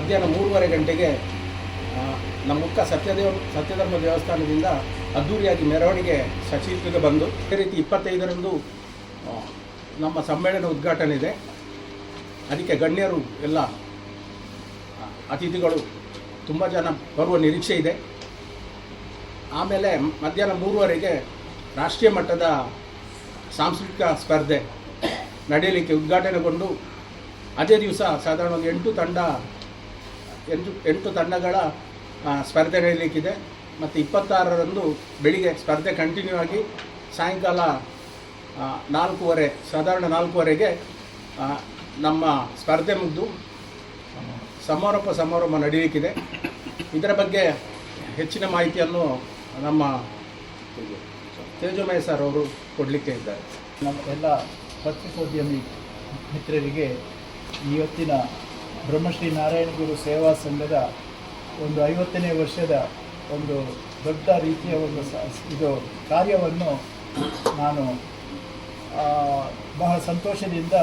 ಮಧ್ಯಾಹ್ನ ಮೂರುವರೆ ಗಂಟೆಗೆ ನಮ್ಮ ಮುಖ ಸತ್ಯದೇವ, ಸತ್ಯಧರ್ಮ ದೇವಸ್ಥಾನದಿಂದ ಅದ್ದೂರಿಯಾಗಿ ಮೆರವಣಿಗೆ ಸಚಿತ್ರಿಗೆ ಬಂದು, ಅದೇ ರೀತಿ ಇಪ್ಪತ್ತೈದರಂದು ನಮ್ಮ ಸಮ್ಮೇಳನ ಉದ್ಘಾಟನೆ ಇದೆ. ಅದಕ್ಕೆ ಗಣ್ಯರು ಎಲ್ಲ ಅತಿಥಿಗಳು ತುಂಬ ಜನ ಬರುವ ನಿರೀಕ್ಷೆ ಇದೆ. ಆಮೇಲೆ ಮಧ್ಯಾಹ್ನ ಮೂರುವರೆಗೆ ರಾಷ್ಟ್ರೀಯ ಮಟ್ಟದ ಸಾಂಸ್ಕೃತಿಕ ಸ್ಪರ್ಧೆ ನಡೆಯಲಿಕ್ಕೆ ಉದ್ಘಾಟನೆಗೊಂಡು, ಅದೇ ದಿವಸ ಸಾಧಾರಣ ಒಂದು ಎಂಟು ತಂಡ ಎಂಟು ಎಂಟು ತಂಡಗಳ ಸ್ಪರ್ಧೆ ನಡೀಲಿಕ್ಕಿದೆ. ಮತ್ತು ಇಪ್ಪತ್ತಾರರಂದು ಬೆಳಿಗ್ಗೆ ಸ್ಪರ್ಧೆ ಕಂಟಿನ್ಯೂ ಆಗಿ ಸಾಯಂಕಾಲ ನಾಲ್ಕೂವರೆ, ಸಾಧಾರಣ ನಾಲ್ಕೂವರೆಗೆ ನಮ್ಮ ಸ್ಪರ್ಧೆ ಮುಗಿದು, ಸಮಾರೋಪ ಸಮಾರಂಭ ನಡೆಯಲಿಕ್ಕಿದೆ ಇದರ ಬಗ್ಗೆ ಹೆಚ್ಚಿನ ಮಾಹಿತಿಯನ್ನು ನಮ್ಮ ತೇಜೋಮಯ ಸರ್ ಅವರು ಕೊಡಲಿಕ್ಕೆ ಇದ್ದಾರೆ. ನಮ್ಮ ಎಲ್ಲ ಪತ್ರಿಕೋದ್ಯಮಿ ಮಿತ್ರರಿಗೆ ಇವತ್ತಿನ ಬ್ರಹ್ಮಶ್ರೀ ನಾರಾಯಣಗುರು ಸೇವಾ ಸಂಘದ ಒಂದು ಐವತ್ತನೇ ವರ್ಷದ ಒಂದು ದೊಡ್ಡ ರೀತಿಯ ಒಂದು ಇದು ಕಾರ್ಯವನ್ನು ನಾನು ಬಹಳ ಸಂತೋಷದಿಂದ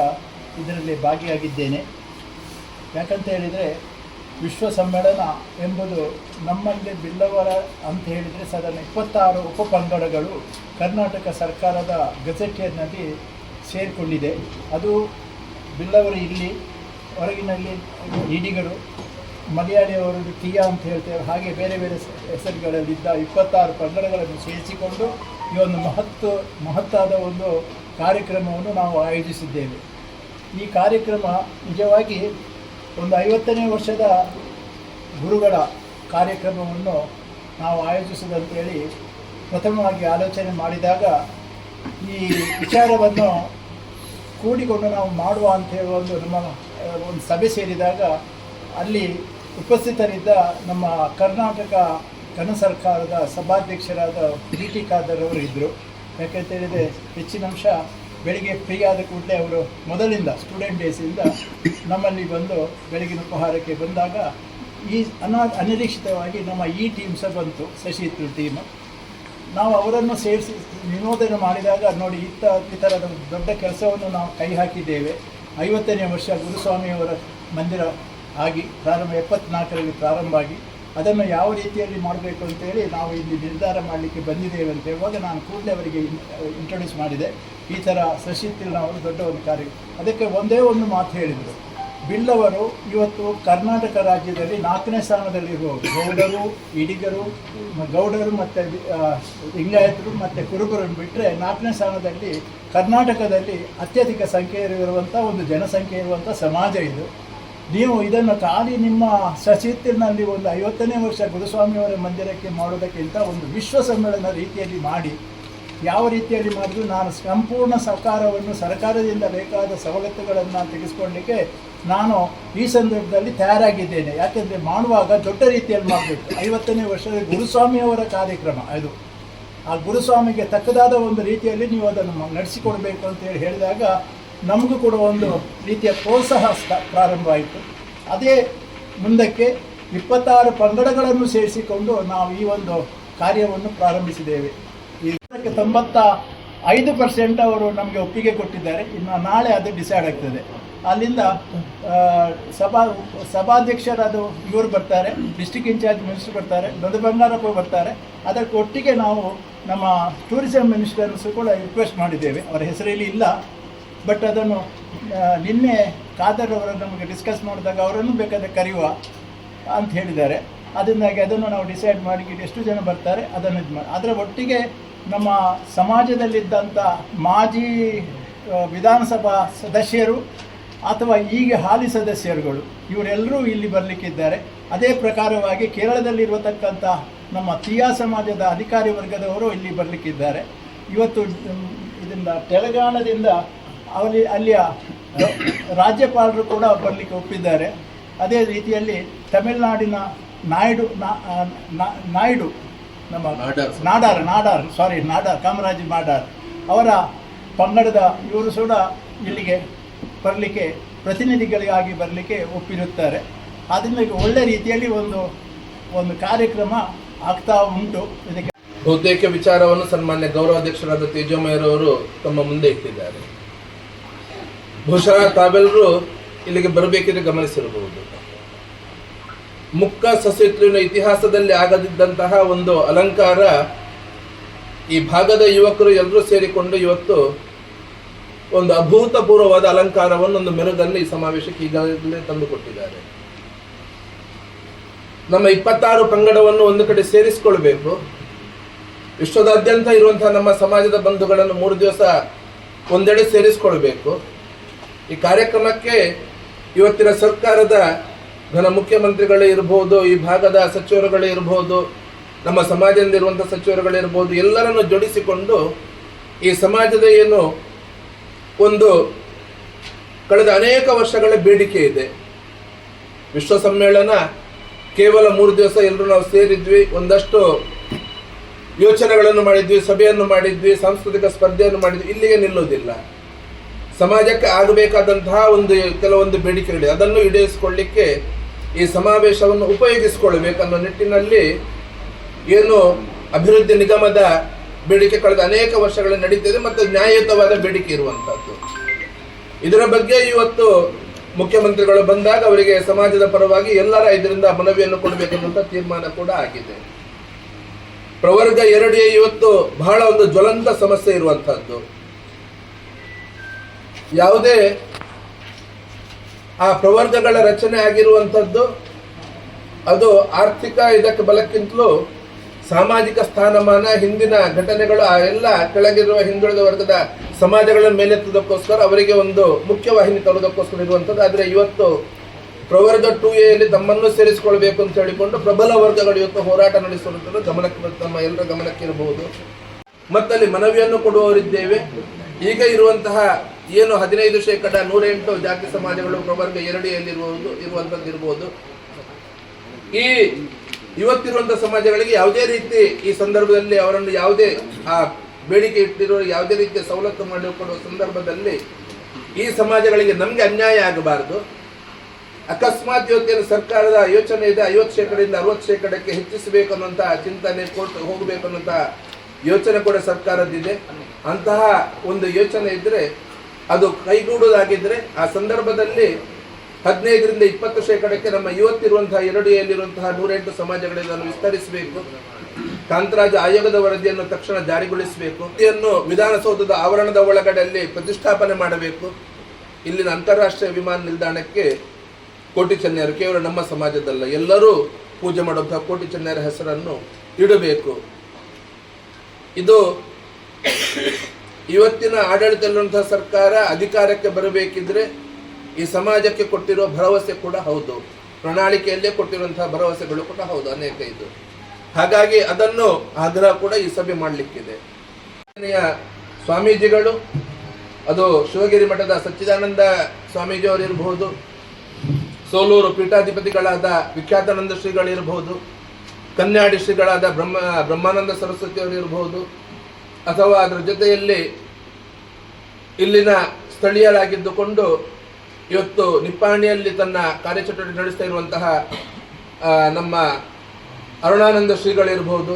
ಇದರಲ್ಲಿ ಭಾಗಿಯಾಗಿದ್ದೇನೆ. ಯಾಕಂತ ಹೇಳಿದರೆ ವಿಶ್ವ ಸಮ್ಮೇಳನ ಎಂಬುದು ನಮ್ಮಲ್ಲಿ ಬಿಲ್ಲವರ ಅಂತ ಹೇಳಿದರೆ ಸಾಧಾರಣ ಇಪ್ಪತ್ತಾರು ಉಪಪಂಗಡಗಳು ಕರ್ನಾಟಕ ಸರ್ಕಾರದ ಗಜೆಟಿಯರ್ನಲ್ಲಿ ಸೇರಿಕೊಂಡಿದೆ. ಅದು ಬಿಲ್ಲವರು ಇಲ್ಲಿ ಹೊರಗಿನಲ್ಲಿ ಇಡಿಗಳು ಮಲಯಾಳಿಯವರು ಟಿಯಾ ಅಂತ ಹೇಳ್ತೇವೆ, ಹಾಗೆ ಬೇರೆ ಬೇರೆ ಹೆಸರುಗಳಲ್ಲಿದ್ದ ಇಪ್ಪತ್ತಾರು ಪಂಗಡಗಳನ್ನು ಸೇರಿಸಿಕೊಂಡು ಈ ಒಂದು ಮಹತ್ತು ಮಹತ್ತಾದ ಒಂದು ಕಾರ್ಯಕ್ರಮವನ್ನು ನಾವು ಆಯೋಜಿಸಿದ್ದೇವೆ. ಈ ಕಾರ್ಯಕ್ರಮ ನಿಜವಾಗಿ ಒಂದು ಐವತ್ತನೇ ವರ್ಷದ ಗುರುಗಳ ಕಾರ್ಯಕ್ರಮವನ್ನು ನಾವು ಆಯೋಜಿಸುವುದಂತೇಳಿ ಪ್ರಥಮವಾಗಿ ಆಲೋಚನೆ ಮಾಡಿದಾಗ ಈ ವಿಚಾರವನ್ನು ಕೂಡಿಕೊಂಡು ನಾವು ಮಾಡುವ ಅಂತೇಳಿ ಒಂದು ನಮ್ಮ ಒಂದು ಸಭೆ ಸೇರಿದಾಗ ಅಲ್ಲಿ ಉಪಸ್ಥಿತರಿದ್ದ ನಮ್ಮ ಕರ್ನಾಟಕ ಘನ ಸರ್ಕಾರದ ಸಭಾಧ್ಯಕ್ಷರಾದ ಪಿ ಟಿ ಖಾದರ್ ಅವರು ಇದ್ದರು ಯಾಕಂತ ಹೇಳಿದರೆ ಹೆಚ್ಚಿನ ಅಂಶ ಬೆಳಿಗ್ಗೆ ಫ್ರೀ ಆದ ಕೂಡಲೇ ಅವರು ಮೊದಲಿಂದ ಸ್ಟೂಡೆಂಟ್ ಡೇಸಿಂದ ನಮ್ಮಲ್ಲಿ ಬಂದು ಬೆಳಗಿನ ಉಪಹಾರಕ್ಕೆ ಬಂದಾಗ ಈ ಅನಾ, ಅನಿರೀಕ್ಷಿತವಾಗಿ ನಮ್ಮ ಈ ಟೀಮ್ ಸಹ ಬಂತು ಶಶಿತ್ರು ಟೀಮ್ ನಾವು ಅವರನ್ನು ಸೇರಿಸಿ ವಿನೋದನೆ ಮಾಡಿದಾಗ ನೋಡಿ, ಇತ್ತ ಈ ಥರದ ದೊಡ್ಡ ಕೆಲಸವನ್ನು ನಾವು ಕೈ ಹಾಕಿದ್ದೇವೆ. ಐವತ್ತನೇ ವರ್ಷ ಗುರುಸ್ವಾಮಿಯವರ ಮಂದಿರ ಆಗಿ ಪ್ರಾರಂಭ ಎಪ್ಪತ್ನಾಲ್ಕರಲ್ಲಿ ಪ್ರಾರಂಭ ಆಗಿ ಅದನ್ನು ಯಾವ ರೀತಿಯಲ್ಲಿ ಮಾಡಬೇಕು ಅಂತೇಳಿ ನಾವು ಇಲ್ಲಿ ನಿರ್ಧಾರ ಮಾಡಲಿಕ್ಕೆ ಬಂದಿದ್ದೇವೆ ಅಂತ ಹೇಳುವಾಗ ನಾನು ಕೂಡಲೇ ಅವರಿಗೆ ಇಂಟ್ರೊಡ್ಯೂಸ್ ಮಾಡಿದೆ. ಈ ಥರ ಅವರು ದೊಡ್ಡ ಒಂದು ಕಾರ್ಯ ಅದಕ್ಕೆ ಒಂದೇ ಒಂದು ಮಾತು ಹೇಳಿದರು. ಬಿಲ್ಲವರು ಇವತ್ತು ಕರ್ನಾಟಕ ರಾಜ್ಯದಲ್ಲಿ ನಾಲ್ಕನೇ ಸ್ಥಾನದಲ್ಲಿರುವ ಗೌಡರು ಇಡಿಗರು ಗೌಡರು ಮತ್ತು ಲಿಂಗಾಯತರು ಮತ್ತು ಕುರುಬರನ್ನು ಬಿಟ್ಟರೆ ನಾಲ್ಕನೇ ಸ್ಥಾನದಲ್ಲಿ ಕರ್ನಾಟಕದಲ್ಲಿ ಅತ್ಯಧಿಕ ಸಂಖ್ಯೆಯಲ್ಲಿರುವಂಥ ಒಂದು ಜನಸಂಖ್ಯೆ ಇರುವಂಥ ಸಮಾಜ ಇದು. ನೀವು ಇದನ್ನು ಖಾಲಿ ನಿಮ್ಮ ಸಚಿತ್ತಿನಲ್ಲಿ ಒಂದು ಐವತ್ತನೇ ವರ್ಷ ಗುರುಸ್ವಾಮಿಯವರ ಮಂದಿರಕ್ಕೆ ಮಾಡೋದಕ್ಕಿಂತ ಒಂದು ವಿಶ್ವ ಸಮ್ಮೇಳನ ರೀತಿಯಲ್ಲಿ ಮಾಡಿ. ಯಾವ ರೀತಿಯಲ್ಲಿ ಮಾಡಿದ್ರು ನಾನು ಸಂಪೂರ್ಣ ಸರ್ಕಾರವನ್ನು ಸರ್ಕಾರದಿಂದ ಬೇಕಾದ ಸವಲತ್ತುಗಳನ್ನು ತೆಗೆದುಕೊಳ್ಳಲಿಕ್ಕೆ ನಾನು ಈ ಸಂದರ್ಭದಲ್ಲಿ ತಯಾರಾಗಿದ್ದೇನೆ. ಯಾಕೆಂದರೆ ಮಾಡುವಾಗ ದೊಡ್ಡ ರೀತಿಯಲ್ಲಿ ಮಾಡಬೇಕು. ಐವತ್ತನೇ ವರ್ಷದ ಗುರುಸ್ವಾಮಿಯವರ ಕಾರ್ಯಕ್ರಮ ಅದು. ಆ ಗುರುಸ್ವಾಮಿಗೆ ತಕ್ಕದಾದ ಒಂದು ರೀತಿಯಲ್ಲಿ ನೀವು ಅದನ್ನು ನಡೆಸಿಕೊಡಬೇಕು ಅಂತ ಅಂತೇಳಿ ಹೇಳಿದಾಗ ನಮಗೂ ಕೂಡ ಒಂದು ರೀತಿಯ ಪ್ರೋತ್ಸಾಹ ಪ್ರಾರಂಭ ಆಯಿತು ಅದೇ ಮುಂದಕ್ಕೆ ಇಪ್ಪತ್ತಾರು ಪಂಗಡಗಳನ್ನು ಸೇರಿಸಿಕೊಂಡು ನಾವು ಈ ಒಂದು ಕಾರ್ಯವನ್ನು ಪ್ರಾರಂಭಿಸಿದ್ದೇವೆ. ಇದಕ್ಕೆ ತೊಂಬತ್ತ ಐದು ಪರ್ಸೆಂಟ್ ಅವರು ನಮಗೆ ಒಪ್ಪಿಗೆ ಕೊಟ್ಟಿದ್ದಾರೆ. ಇನ್ನು ನಾಳೆ ಅದು ಡಿಸೈಡ್ ಆಗ್ತದೆ. ಅಲ್ಲಿಂದ ಸಭಾ, ಸಭಾಧ್ಯಕ್ಷರಾದ ಇವರು ಬರ್ತಾರೆ ಡಿಸ್ಟಿಕ್ ಇನ್ಚಾರ್ಜ್ ಮಿನಿಸ್ಟರ್ ಬರ್ತಾರೆ ದೊಡ್ಡ ಬಂಗಾರಪ್ಪ ಬರ್ತಾರೆ. ಅದಕ್ಕೆ ಒಟ್ಟಿಗೆ ನಾವು ನಮ್ಮ ಟೂರಿಸಂ ಮಿನಿಸ್ಟರ್ಸ್ ಕೂಡ ರಿಕ್ವೆಸ್ಟ್ ಮಾಡಿದ್ದೇವೆ. ಅವರ ಹೆಸರಲ್ಲಿ ಇಲ್ಲ ಬಟ್ ಅದನ್ನು ನಿನ್ನೆ ಖಾದರ್ ಅವರು ನಮಗೆ ಡಿಸ್ಕಸ್ ಮಾಡಿದಾಗ ಅವರನ್ನು ಬೇಕಾದರೆ ಕರೆಯುವ ಅಂತ ಹೇಳಿದ್ದಾರೆ. ಅದರಿಂದಾಗಿ ಅದನ್ನು ನಾವು ಡಿಸೈಡ್ ಮಾಡಿ ಎಷ್ಟು ಜನ ಬರ್ತಾರೆ, ಅದನ್ನು ಇದು ಮಾಡಿ ಅದರ ಒಟ್ಟಿಗೆ ನಮ್ಮ ಸಮಾಜದಲ್ಲಿದ್ದಂಥ ಮಾಜಿ ವಿಧಾನಸಭಾ ಸದಸ್ಯರು ಅಥವಾ ಈಗ ಹಾಲಿ ಸದಸ್ಯರುಗಳು ಇವರೆಲ್ಲರೂ ಇಲ್ಲಿ ಬರಲಿಕ್ಕಿದ್ದಾರೆ. ಅದೇ ಪ್ರಕಾರವಾಗಿ ಕೇರಳದಲ್ಲಿರುವತಕ್ಕಂಥ ನಮ್ಮ ತಿಯಾ ಸಮಾಜದ ಅಧಿಕಾರಿ ವರ್ಗದವರು ಇಲ್ಲಿ ಬರಲಿಕ್ಕಿದ್ದಾರೆ. ಇವತ್ತು ಇದರಿಂದ ತೆಲಂಗಾಣದಿಂದ ಅಲ್ಲಿ ಅಲ್ಲಿಯ ರಾಜ್ಯಪಾಲರು ಕೂಡ ಬರಲಿಕ್ಕೆ ಒಪ್ಪಿದ್ದಾರೆ. ಅದೇ ರೀತಿಯಲ್ಲಿ ತಮಿಳುನಾಡಿನ ನಾಯ್ಡು ನಾಯ್ಡು ನಮ್ಮ ನಾಡಾರ್. ನಾಡಾರ್ ಸಾರಿ ನಾಡಾರ್ ಕಾಮರಾಜ್ ನಾಡಾರ್ ಅವರ ಪಂಗಡದ ಇವರು ಕೂಡ ಇಲ್ಲಿಗೆ ಬರಲಿಕ್ಕೆ, ಪ್ರತಿನಿಧಿಗಳಿಗಾಗಿ ಬರಲಿಕ್ಕೆ ಒಪ್ಪಿರುತ್ತಾರೆ. ಆದ್ದರಿಂದ ಒಳ್ಳೆ ರೀತಿಯಲ್ಲಿ ಒಂದು ಒಂದು ಕಾರ್ಯಕ್ರಮ ಆಗ್ತಾ ಉಂಟು. ಇದಕ್ಕೆ ಬಹುತೇಕ ವಿಚಾರವನ್ನು ಸನ್ಮಾನ್ಯ ಗೌರವಾಧ್ಯಕ್ಷರಾದ ತೇಜೋಮಯರವರು ತಮ್ಮ ಮುಂದೆ ಇಟ್ಟಿದ್ದಾರೆ. ಬಹುಶಃ ತಾವೆಲ್ಲರೂ ಇಲ್ಲಿಗೆ ಬರಬೇಕೆಂದು ಗಮನಿಸಿರಬಹುದು. ಮುಕ್ಕ ಸಸಿತ್ರಿನ ಇತಿಹಾಸದಲ್ಲಿ ಆಗದಿದ್ದಂತಹ ಒಂದು ಅಲಂಕಾರ ಈ ಭಾಗದ ಯುವಕರು ಎಲ್ಲರೂ ಸೇರಿಕೊಂಡು ಇವತ್ತು ಒಂದು ಅಭೂತಪೂರ್ವವಾದ ಅಲಂಕಾರವನ್ನು ಒಂದು ಮೆರುಗನ್ನು ಈ ಸಮಾವೇಶಕ್ಕೆ ಈಗಾಗಲೇ ತಂದುಕೊಟ್ಟಿದ್ದಾರೆ. ನಮ್ಮ ಇಪ್ಪತ್ತಾರು ಪಂಗಡವನ್ನು ಒಂದು ಕಡೆ ಸೇರಿಸಿಕೊಳ್ಬೇಕು. ವಿಶ್ವದಾದ್ಯಂತ ಇರುವಂತಹ ನಮ್ಮ ಸಮಾಜದ ಬಂಧುಗಳನ್ನು ಮೂರು ದಿವಸ ಒಂದೆಡೆ ಸೇರಿಸಿಕೊಳ್ಬೇಕು. ಈ ಕಾರ್ಯಕ್ರಮಕ್ಕೆ ಇವತ್ತಿನ ಸರ್ಕಾರದ ಘನ ಮುಖ್ಯಮಂತ್ರಿಗಳೇ ಇರ್ಬೋದು, ಈ ಭಾಗದ ಸಚಿವರುಗಳೇ ಇರ್ಬೋದು, ನಮ್ಮ ಸಮಾಜದಿಂದ ಸಚಿವರುಗಳು ಇರ್ಬೋದು, ಎಲ್ಲರನ್ನು ಜೋಡಿಸಿಕೊಂಡು ಈ ಸಮಾಜದ ಏನು ಒಂದು ಕಳೆದ ಅನೇಕ ವರ್ಷಗಳ ಬೇಡಿಕೆ ಇದೆ. ವಿಶ್ವ ಸಮ್ಮೇಳನ ಕೇವಲ ಮೂರು ದಿವಸ ಎಲ್ಲರೂ ನಾವು ಸೇರಿದ್ವಿ, ಒಂದಷ್ಟು ಯೋಚನೆಗಳನ್ನು ಮಾಡಿದ್ವಿ, ಸಭೆಯನ್ನು ಮಾಡಿದ್ವಿ, ಸಾಂಸ್ಕೃತಿಕ ಸ್ಪರ್ಧೆಯನ್ನು ಮಾಡಿದ್ವಿ, ಇಲ್ಲಿಗೆ ನಿಲ್ಲುವುದಿಲ್ಲ. ಸಮಾಜಕ್ಕೆ ಆಗಬೇಕಾದಂತಹ ಒಂದು ಕೆಲವೊಂದು ಬೇಡಿಕೆಗಳಿವೆ ಅದನ್ನು ಈಡೇರಿಸಿಕೊಳ್ಳಿಕ್ಕೆ ಈ ಸಮಾವೇಶವನ್ನು ಉಪಯೋಗಿಸಿಕೊಳ್ಳಬೇಕನ್ನೋ ನಿಟ್ಟಿನಲ್ಲಿ ಏನು ಅಭಿವೃದ್ಧಿ ನಿಗಮದ ಬೇಡಿಕೆ ಕಳೆದ ಅನೇಕ ವರ್ಷಗಳ ನಡೀತಿದೆ ಮತ್ತು ನ್ಯಾಯಯುತವಾದ ಬೇಡಿಕೆ ಇರುವಂತಹದ್ದು. ಇದರ ಬಗ್ಗೆ ಇವತ್ತು ಮುಖ್ಯಮಂತ್ರಿಗಳು ಬಂದಾಗ ಅವರಿಗೆ ಸಮಾಜದ ಪರವಾಗಿ ಎಲ್ಲರ ಇದರಿಂದ ಮನವಿಯನ್ನು ಕೊಡಬೇಕನ್ನುವಂಥ ತೀರ್ಮಾನ ಕೂಡ ಆಗಿದೆ. ಪ್ರವರ್ಗ ಎರಡೇ ಇವತ್ತು ಬಹಳ ಒಂದು ಜ್ವಲಂತ ಸಮಸ್ಯೆ ಇರುವಂತಹದ್ದು. ಯಾವುದೇ ಆ ಪ್ರವರ್ಗಗಳ ರಚನೆ ಆಗಿರುವಂಥದ್ದು ಅದು ಆರ್ಥಿಕ ಇದಕ್ಕೆ ಬಲಕ್ಕಿಂತಲೂ ಸಾಮಾಜಿಕ ಸ್ಥಾನಮಾನ, ಹಿಂದಿನ ಘಟನೆಗಳು, ಆ ಎಲ್ಲ ಕೆಳಗಿರುವ ಹಿಂದುಳಿದ ವರ್ಗದ ಸಮಾಜಗಳ ಮೇಲೆತ್ತುವುದಕ್ಕೋಸ್ಕರ ಅವರಿಗೆ ಒಂದು ಮುಖ್ಯವಾಹಿನಿ ತರುವುದಕ್ಕೋಸ್ಕರ ಇರುವಂಥದ್ದು. ಆದರೆ ಇವತ್ತು ಪ್ರವರ್ಗ ಟು ಎಲ್ಲಿ ತಮ್ಮನ್ನು ಸೇರಿಸಿಕೊಳ್ಬೇಕು ಅಂತ ಹೇಳಿಕೊಂಡು ಪ್ರಬಲ ವರ್ಗಗಳು ಇವತ್ತು ಹೋರಾಟ ನಡೆಸುವಂಥದ್ದು ಗಮನಕ್ಕೆ ತಮ್ಮ ಎಲ್ಲರ ಗಮನಕ್ಕೆ ಇರಬಹುದು. ಮತ್ತಲ್ಲಿ ಮನವಿಯನ್ನು ಕೊಡುವವರಿದ್ದೇವೆ. ಈಗ ಇರುವಂತಹ ಏನು ಹದಿನೈದು ಶೇಕಡ ನೂರ ಎಂಟು ಜಾತಿ ಸಮಾಜಗಳು ಪ್ರವರ್ಗ ಎರಡಿಯಲ್ಲಿರುವುದು ಇರುವಂಥದ್ದು ಇರಬಹುದು. ಈ ಇವತ್ತಿರುವಂತಹ ಸಮಾಜಗಳಿಗೆ ಯಾವುದೇ ರೀತಿ ಈ ಸಂದರ್ಭದಲ್ಲಿ ಅವರನ್ನು ಯಾವುದೇ, ಆ, ಬೇಡಿಕೆ ಇಟ್ಟಿರೋ ಯಾವುದೇ ರೀತಿಯ ಸವಲತ್ತು ಮಾಡಿಕೊಡುವ ಸಂದರ್ಭದಲ್ಲಿ ಈ ಸಮಾಜಗಳಿಗೆ ನಮಗೆ ಅನ್ಯಾಯ ಆಗಬಾರದು. ಅಕಸ್ಮಾತ್ ಇವತ್ತಿನ ಸರ್ಕಾರದ ಯೋಚನೆ ಇದೆ, ಐವತ್ತು ಶೇಕಡದಿಂದ ಅರವತ್ತು ಶೇಕಡಕ್ಕೆ ಹೆಚ್ಚಿಸಬೇಕು ಅನ್ನೋಂತಹ ಚಿಂತನೆ ಕೊಟ್ಟು ಹೋಗಬೇಕು ಅನ್ನುವಂಥ ಯೋಚನೆ ಕೂಡ ಸರ್ಕಾರದ್ದಿದೆ. ಅಂತಹ ಒಂದು ಯೋಚನೆ ಇದ್ದರೆ ಅದು ಕೈಗೂಡುವುದಾಗಿದ್ದರೆ ಆ ಸಂದರ್ಭದಲ್ಲಿ ಹದಿನೈದರಿಂದ ಇಪ್ಪತ್ತು ಶೇಕಡಕ್ಕೆ ನಮ್ಮ ಇವತ್ತಿರುವಂತಹ ಎರಡಿಯಲ್ಲಿರುವಂತಹ ನೂರೆಂಟು ಸಮಾಜಗಳಿಂದ ಅದನ್ನು ವಿಸ್ತರಿಸಬೇಕು. ಕಾಂತರಾಜ ಆಯೋಗದ ವರದಿಯನ್ನು ತಕ್ಷಣ ಜಾರಿಗೊಳಿಸಬೇಕು. ಇದನ್ನು ವಿಧಾನಸೌಧದ ಆವರಣದ ಒಳಗಡೆಯಲ್ಲಿ ಪ್ರತಿಷ್ಠಾಪನೆ ಮಾಡಬೇಕು. ಇಲ್ಲಿನ ಅಂತಾರಾಷ್ಟ್ರೀಯ ವಿಮಾನ ನಿಲ್ದಾಣಕ್ಕೆ ಕೋಟಿ ಚೆನ್ನೈರು ಕೇವಲ ನಮ್ಮ ಸಮಾಜದಲ್ಲ, ಎಲ್ಲರೂ ಪೂಜೆ ಮಾಡುವಂತಹ ಕೋಟಿ ಚೆನ್ನೈರ ಹೆಸರನ್ನು ಇಡಬೇಕು. ಇದು ಇವತ್ತಿನ ಆಡಳಿತದಲ್ಲಿರುವಂತಹ ಸರ್ಕಾರ ಅಧಿಕಾರಕ್ಕೆ ಬರಬೇಕಿದ್ರೆ ಈ ಸಮಾಜಕ್ಕೆ ಕೊಟ್ಟಿರುವ ಭರವಸೆ ಕೂಡ ಹೌದು. ಪ್ರಣಾಳಿಕೆಯಲ್ಲೇ ಕೊಟ್ಟಿರುವಂತಹ ಭರವಸೆಗಳು ಕೂಡ ಹೌದು, ಅನೇಕ ಇದು. ಹಾಗಾಗಿ ಅದನ್ನು ಆಗ್ರಹ ಕೂಡ ಈ ಸಭೆ ಮಾಡಲಿಕ್ಕಿದೆ. ಸ್ವಾಮೀಜಿಗಳು, ಅದು ಶಿವಗಿರಿ ಮಠದ ಸಚ್ಚಿದಾನಂದ ಸ್ವಾಮೀಜಿಯವರು ಇರಬಹುದು, ಸೋಲೂರು ಪೀಠಾಧಿಪತಿಗಳಾದ ವಿಖ್ಯಾತಾನಂದ ಶ್ರೀಗಳಿರಬಹುದು ಕನ್ಯಾಡಿ ಶ್ರೀಗಳಾದ ಬ್ರಹ್ಮ, ಬ್ರಹ್ಮಾನಂದ ಸರಸ್ವತಿ ಅವರಿರಬಹುದು ಅಥವಾ ಅದರ ಜೊತೆಯಲ್ಲಿ ಇಲ್ಲಿನ ಸ್ಥಳೀಯರಾಗಿದ್ದುಕೊಂಡು ಇವತ್ತು ನಿಪ್ಪಾಣಿಯಲ್ಲಿ ತನ್ನ ಕಾರ್ಯಚಟುವಟಿಕೆ ನಡೆಸ್ತಾ ಇರುವಂತಹ ನಮ್ಮ ಅರುಣಾನಂದ ಶ್ರೀಗಳಿರ್ಬೋದು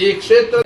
ಈ ಕ್ಷೇತ್ರ